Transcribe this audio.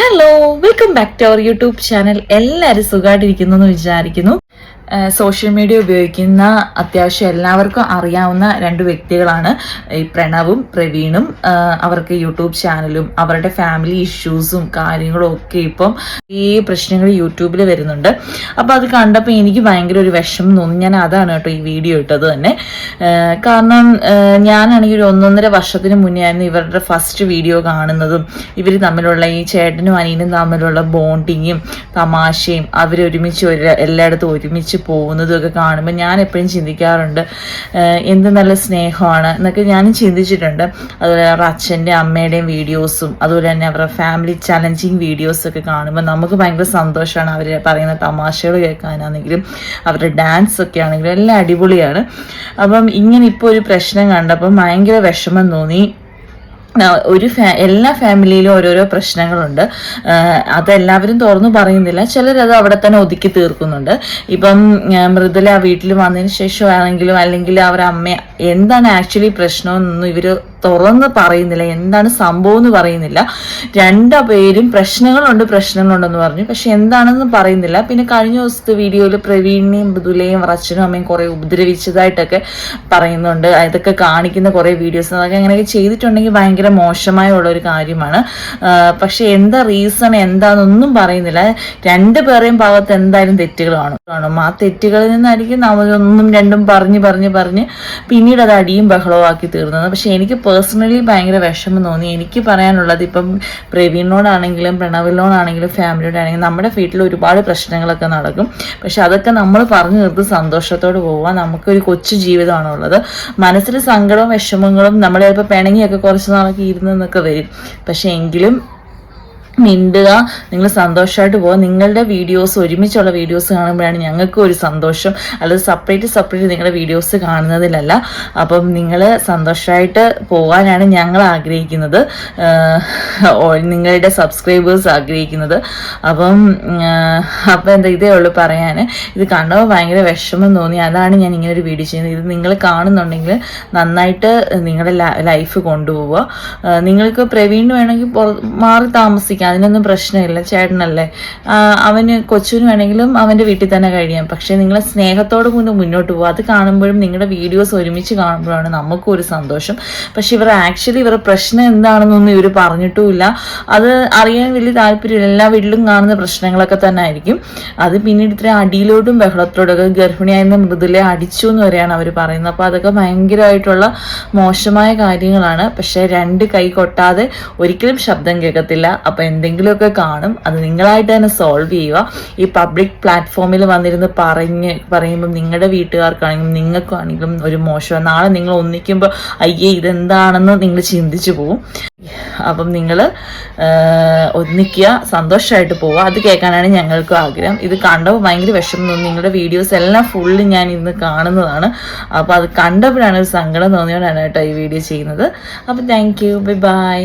Hello welcome back to our YouTube channel എല്ലാവരും സുഖമായിട്ടിരിക്കുന്നു എന്ന് വിചാരിക്കുന്നു. സോഷ്യൽ മീഡിയ ഉപയോഗിക്കുന്ന അത്യാവശ്യം എല്ലാവർക്കും അറിയാവുന്ന രണ്ട് വ്യക്തികളാണ്. ഈ പ്രണവും പ്രവീണും അവർക്ക് യൂട്യൂബ് ചാനലും അവരുടെ ഫാമിലി ഇഷ്യൂസും കാര്യങ്ങളും ഒക്കെ ഇപ്പം ഈ പ്രശ്നങ്ങൾ യൂട്യൂബിൽ വരുന്നുണ്ട്. അപ്പോൾ അത് കണ്ടപ്പോൾ എനിക്ക് ഭയങ്കര ഒരു വിഷമം തോന്നി. ഞാൻ അതാണ് കേട്ടോ ഈ വീഡിയോ ഇട്ടത് തന്നെ. കാരണം ഞാനാണെങ്കിൽ ഒരു ഒന്നൊന്നര വർഷത്തിന് മുന്നേ ആയിരുന്നു ഇവരുടെ ഫസ്റ്റ് വീഡിയോ കാണുന്നതും ഇവർ തമ്മിലുള്ള ഈ ചേട്ടനും അനിയനും തമ്മിലുള്ള ബോണ്ടിങ്ങും തമാശയും അവരൊരുമിച്ച് ഒരു എല്ലായിടത്തും ഒരുമിച്ച് പോകുന്നതും ഒക്കെ കാണുമ്പോൾ ഞാൻ എപ്പോഴും ചിന്തിക്കാറുണ്ട് എന്ത് നല്ല സ്നേഹമാണ് എന്നൊക്കെ ഞാനും ചിന്തിച്ചിട്ടുണ്ട്. അതുപോലെ അവരുടെ അച്ഛന്റെ അമ്മയുടെയും വീഡിയോസും അതുപോലെ തന്നെ അവരുടെ ഫാമിലി ചലഞ്ചിങ് വീഡിയോസൊക്കെ കാണുമ്പോൾ നമുക്ക് ഭയങ്കര സന്തോഷമാണ് അവർ പറയുന്ന തമാശകൾ കേൾക്കാനാണെങ്കിലും അവരുടെ ഡാൻസ് ഒക്കെ ആണെങ്കിലും എല്ലാം അടിപൊളിയാണ്. അപ്പം ഇങ്ങനെ ഇപ്പോൾ ഒരു പ്രശ്നം കണ്ടപ്പം ഭയങ്കര വിഷമം തോന്നി. ഒരു ഫാ എല്ലാ ഫാമിലിയിലും ഓരോരോ പ്രശ്നങ്ങളുണ്ട്. അതെല്ലാവരും തുറന്നു പറയുന്നില്ല. ചിലരത് അവിടെ തന്നെ ഒതുക്കി തീർക്കുന്നുണ്ട്. ഇപ്പം മൃദുല വീട്ടിൽ വന്നതിന് ശേഷമാണെങ്കിലും അല്ലെങ്കിൽ അവരുടെ അമ്മ എന്താണ് ആക്ച്വലി പ്രശ്നമെന്നൊന്നും ഇവർ തുറന്ന് പറയുന്നില്ല എന്താണ് സംഭവം എന്ന് പറയുന്നില്ല. രണ്ടു പേരും പ്രശ്നങ്ങളുണ്ട് പ്രശ്നങ്ങളുണ്ടെന്ന് പറഞ്ഞു. പക്ഷെ എന്താണെന്ന് പറയുന്നില്ല. പിന്നെ കഴിഞ്ഞ ദിവസത്തെ വീഡിയോയിൽ പ്രവീണിനെയും മൃദുലയും അച്ഛനും അമ്മയും കുറെ ഉപദ്രവിച്ചതായിട്ടൊക്കെ പറയുന്നുണ്ട്. അതൊക്കെ കാണിക്കുന്ന കുറെ വീഡിയോസ്. അതൊക്കെ അങ്ങനെയൊക്കെ ചെയ്തിട്ടുണ്ടെങ്കിൽ ഭയങ്കര മോശമായ ഒരു കാര്യമാണ്. പക്ഷെ എന്താ റീസൺ എന്താണെന്നൊന്നും പറയുന്നില്ല. രണ്ടു പേരെയും ഭാഗത്ത് എന്തായാലും തെറ്റുകളാണ് കാണും. ആ തെറ്റുകളിൽ നിന്നായിരിക്കും നമ്മളൊന്നും രണ്ടും പറഞ്ഞ് പറഞ്ഞ് പറഞ്ഞ് പിന്നീട് അത് അടിയും ബഹളവും ആക്കി തീർന്നത്. പക്ഷെ എനിക്ക് പേഴ്സണലി ഭയങ്കര വിഷമം തോന്നി. എനിക്ക് പറയാനുള്ളത് ഇപ്പം പ്രവീണിനോടാണെങ്കിലും പ്രണവിനോടാണെങ്കിലും ഫാമിലിയോടാണെങ്കിലും നമ്മുടെ വീട്ടിൽ ഒരുപാട് പ്രശ്നങ്ങളൊക്കെ നടക്കും. പക്ഷെ അതൊക്കെ നമ്മൾ പറഞ്ഞു നിർത്തി സന്തോഷത്തോട് പോവാം നമുക്കൊരു കൊച്ചു ജീവിതമാണ് ഉള്ളത്. മനസ്സിൽ സങ്കടവും വിഷമങ്ങളും നമ്മൾ ചിലപ്പോൾ പിണങ്ങിയൊക്കെ കുറച്ച് നാളൊക്കെ ഇരുന്നൊക്കെ വരും. പക്ഷെ എങ്കിലും മിണ്ടുക നിങ്ങൾ സന്തോഷമായിട്ട് പോവുക. നിങ്ങളുടെ വീഡിയോസ് ഒരുമിച്ചുള്ള വീഡിയോസ് കാണുമ്പോഴാണ് ഞങ്ങൾക്കും ഒരു സന്തോഷം. അല്ലാതെ സെപ്പറേറ്റ് സെപ്പറേറ്റ് നിങ്ങളുടെ വീഡിയോസ് കാണുന്നതിലല്ല. അപ്പം നിങ്ങൾ സന്തോഷമായിട്ട് പോകാനാണ് ഞങ്ങൾ ആഗ്രഹിക്കുന്നത്. നിങ്ങളുടെ സബ്സ്ക്രൈബേഴ്സ് ആഗ്രഹിക്കുന്നത്. അപ്പം അപ്പം എന്താ ഇതേ ഉള്ളൂ പറയാൻ ഇത് കണ്ടപ്പോൾ ഭയങ്കര വിഷമം തോന്നി. അതാണ് ഞാൻ ഇങ്ങനെ ഒരു വീഡിയോ ചെയ്യുന്നത്. ഇത് നിങ്ങൾ കാണുന്നുണ്ടെങ്കിൽ നന്നായിട്ട് നിങ്ങളുടെ ലൈഫ് കൊണ്ടുപോവുക. നിങ്ങൾക്ക് പ്രവീണ് വേണമെങ്കിൽ മാറി താമസിക്കാം. അതിനൊന്നും പ്രശ്നമില്ല. ചേട്ടനല്ലേ? അവന് കൊച്ചുവിന് വേണമെങ്കിലും അവന്റെ വീട്ടിൽ തന്നെ കഴിയാം. പക്ഷേ നിങ്ങളെ സ്നേഹത്തോട് കൊണ്ട് മുന്നോട്ട് പോകുക അത് കാണുമ്പോഴും നിങ്ങളുടെ വീഡിയോസ് ഒരുമിച്ച് കാണുമ്പോഴാണ് നമുക്കും ഒരു സന്തോഷം. പക്ഷെ ഇവർ ആക്ച്വലി ഇവരുടെ പ്രശ്നം എന്താണെന്നൊന്നും ഇവർ പറഞ്ഞിട്ടുമില്ല. അത് അറിയാൻ വലിയ താല്പര്യമില്ല. എല്ലാ വീട്ടിലും കാണുന്ന പ്രശ്നങ്ങളൊക്കെ തന്നെ ആയിരിക്കും. അത് പിന്നീട് ഇത്ര അടിയിലോട്ടും ബഹളത്തോടൊക്കെ ഗർഭിണിയായിരുന്ന മൃദുലെ അടിച്ചു എന്ന് വരെയാണ് അവർ പറയുന്നത്. അപ്പോൾ അതൊക്കെ ഭയങ്കരമായിട്ടുള്ള മോശമായ കാര്യങ്ങളാണ്. പക്ഷേ രണ്ട് കൈ കൊട്ടാതെ ഒരിക്കലും ശബ്ദം കേൾക്കത്തില്ല. അപ്പോൾ എന്തെങ്കിലുമൊക്കെ കാണും അത് നിങ്ങളായിട്ട് തന്നെ സോൾവ് ചെയ്യുക. ഈ പബ്ലിക് പ്ലാറ്റ്ഫോമിൽ വന്നിരുന്ന് പറഞ്ഞ് പറയുമ്പോൾ നിങ്ങളുടെ വീട്ടുകാർക്കാണെങ്കിലും നിങ്ങൾക്കാണെങ്കിലും ഒരു മോശം നാളെ നിങ്ങൾ ഒന്നിക്കുമ്പോൾ അയ്യേ ഇതെന്താണെന്ന് നിങ്ങൾ ചിന്തിച്ചു പോവും. അപ്പം നിങ്ങൾ ഒന്നിക്കുക സന്തോഷമായിട്ട് പോവുക. അത് കേൾക്കാനാണ് ഞങ്ങൾക്കും ആഗ്രഹം. ഇത് കണ്ടപ്പോൾ ഭയങ്കര വിഷമം തോന്നി. നിങ്ങളുടെ വീഡിയോസ് എല്ലാം ഫുള്ള് ഞാൻ ഇന്ന് കാണുന്നതാണ്. അപ്പോൾ അത് കണ്ടപ്പോഴാണ് ഒരു സങ്കടം തോന്നിയോണ്ടാണ് കേട്ടോ ഈ വീഡിയോ ചെയ്യുന്നത്. അപ്പം താങ്ക് യു ബൈ ബൈ